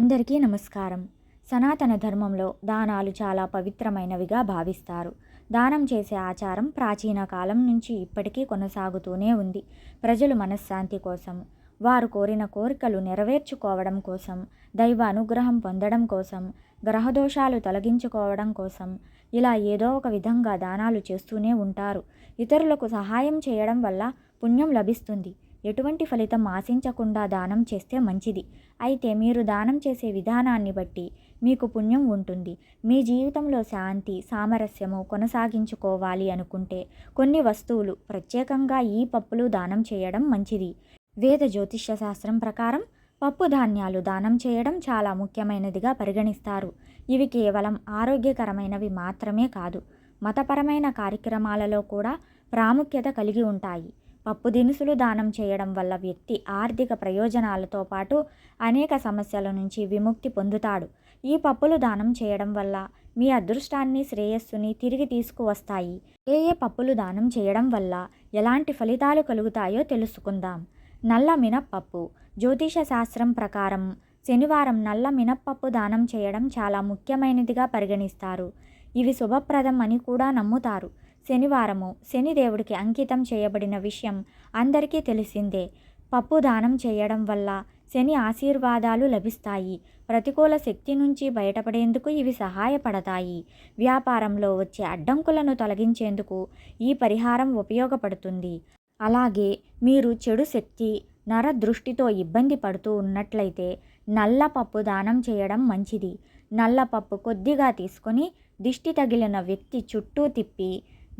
అందరికీ నమస్కారం. సనాతన ధర్మంలో దానాలు చాలా పవిత్రమైనవిగా భావిస్తారు. దానం చేసే ఆచారం ప్రాచీన కాలం నుంచి ఇప్పటికీ కొనసాగుతూనే ఉంది. ప్రజలు మనశ్శాంతి కోసం వారు కోరిన కోరికలు నెరవేర్చుకోవడం కోసం దైవ అనుగ్రహం పొందడం కోసం గ్రహదోషాలు తొలగించుకోవడం కోసం ఇలా ఏదో ఒక విధంగా దానాలు చేస్తూనే ఉంటారు. ఇతరులకు సహాయం చేయడం వల్ల పుణ్యం లభిస్తుంది. ఎటువంటి ఫలితం ఆశించకుండా దానం చేస్తే మంచిది. అయితే మీరు దానం చేసే విధానాన్ని బట్టి మీకు పుణ్యం ఉంటుంది. మీ జీవితంలో శాంతి సామరస్యము కొనసాగించుకోవాలి అనుకుంటే కొన్ని వస్తువులు ప్రత్యేకంగా ఈ పప్పులు దానం చేయడం మంచిది. వేద జ్యోతిష్య శాస్త్రం ప్రకారం పప్పు ధాన్యాలు దానం చేయడం చాలా ముఖ్యమైనదిగా పరిగణిస్తారు. ఇవి కేవలం ఆరోగ్యకరమైనవి మాత్రమే కాదు మతపరమైన కార్యక్రమాలలో కూడా ప్రాముఖ్యత కలిగి ఉంటాయి. పప్పు దినుసులు దానం చేయడం వల్ల వ్యక్తి ఆర్థిక ప్రయోజనాలతో పాటు అనేక సమస్యల నుంచి విముక్తి పొందుతాడు. ఈ పప్పులు దానం చేయడం వల్ల మీ అదృష్టాన్ని శ్రేయస్సుని తిరిగి తీసుకువస్తాయి. ఏ ఏ పప్పులు దానం చేయడం వల్ల ఎలాంటి ఫలితాలు కలుగుతాయో తెలుసుకుందాం. నల్ల మినప్పప్పు. జ్యోతిష శాస్త్రం ప్రకారం శనివారం నల్ల మినప్పప్పు దానం చేయడం చాలా ముఖ్యమైనదిగా పరిగణిస్తారు. ఇవి శుభప్రదం అని కూడా నమ్ముతారు. శనివారము శనిదేవుడికి అంకితం చేయబడిన విషయం అందరికీ తెలిసిందే. పప్పు దానం చేయడం వల్ల శని ఆశీర్వాదాలు లభిస్తాయి. ప్రతికూల శక్తి నుంచి బయటపడేందుకు ఇవి సహాయపడతాయి. వ్యాపారంలో వచ్చే అడ్డంకులను తొలగించేందుకు ఈ పరిహారం ఉపయోగపడుతుంది. అలాగే మీరు చెడు శక్తి నర దృష్టితో ఇబ్బంది పడుతూ ఉన్నట్లయితే నల్ల పప్పు దానం చేయడం మంచిది. నల్ల పప్పు కొద్దిగా తీసుకొని దిష్టి తగిలిన వ్యక్తి చుట్టూ తిప్పి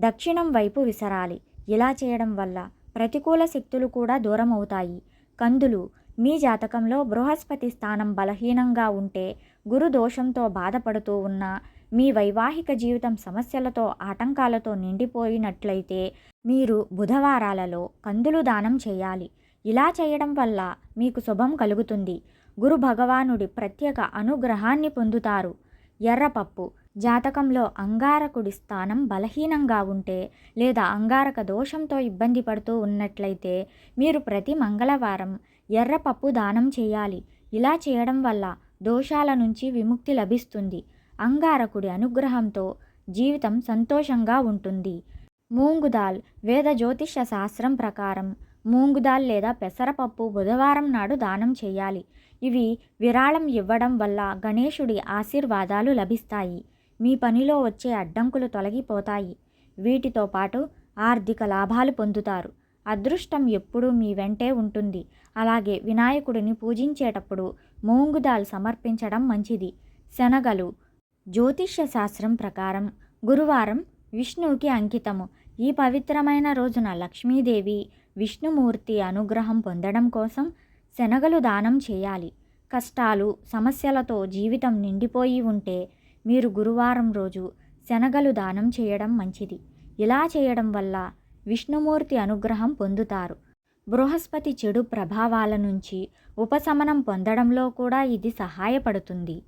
దక్షిణం వైపు విసరాలి. ఇలా చేయడం వల్ల ప్రతికూల శక్తులు కూడా దూరం అవుతాయి కందులు మీ జాతకంలో బృహస్పతి స్థానం బలహీనంగా ఉంటే గురు దోషంతో బాధపడుతూ ఉన్న మీ వైవాహిక జీవితం సమస్యలతో ఆటంకాలతో నిండిపోయినట్లయితే మీరు బుధవారాలలో కందులు దానం చేయాలి. ఇలా చేయడం వల్ల మీకు శుభం కలుగుతుంది. గురు భగవానుడి ప్రత్యేక అనుగ్రహాన్ని పొందుతారు. ఎర్రపప్పు జాతకంలో అంగారకుడి స్థానం బలహీనంగా ఉంటే లేదా అంగారక దోషంతో ఇబ్బంది పడుతూ ఉన్నట్లయితే మీరు ప్రతి మంగళవారం ఎర్రపప్పు దానం చేయాలి. ఇలా చేయడం వల్ల దోషాల నుంచి విముక్తి లభిస్తుంది. అంగారకుడి అనుగ్రహంతో జీవితం సంతోషంగా ఉంటుంది. మూంగుదాల్ వేద జ్యోతిష శాస్త్రం ప్రకారం మూంగుదాల్ లేదా పెసరపప్పు బుధవారం నాడు దానం చేయాలి. ఇవి విరాళం ఇవ్వడం వల్ల గణేశుడి ఆశీర్వాదాలు లభిస్తాయి. మీ పనిలో వచ్చే అడ్డంకులు తొలగిపోతాయి. వీటితో పాటు ఆర్థిక లాభాలు పొందుతారు. అదృష్టం ఎప్పుడూ మీ వెంటే ఉంటుంది. అలాగే వినాయకుడిని పూజించేటప్పుడు మూంగుదాల్ సమర్పించడం మంచిది. శనగలు జ్యోతిష్య శాస్త్రం ప్రకారం గురువారం విష్ణువుకి అంకితము. ఈ పవిత్రమైన రోజున లక్ష్మీదేవి విష్ణుమూర్తి అనుగ్రహం పొందడం కోసం శనగలు దానం చేయాలి. కష్టాలు సమస్యలతో జీవితం నిండిపోయి ఉంటే మీరు గురువారం రోజు శనగలు దానం చేయడం మంచిది. ఇలా చేయడం వల్ల విష్ణుమూర్తి అనుగ్రహం పొందుతారు. బృహస్పతి చెడు ప్రభావాల నుంచి ఉపశమనం పొందడంలో కూడా ఇది సహాయపడుతుంది.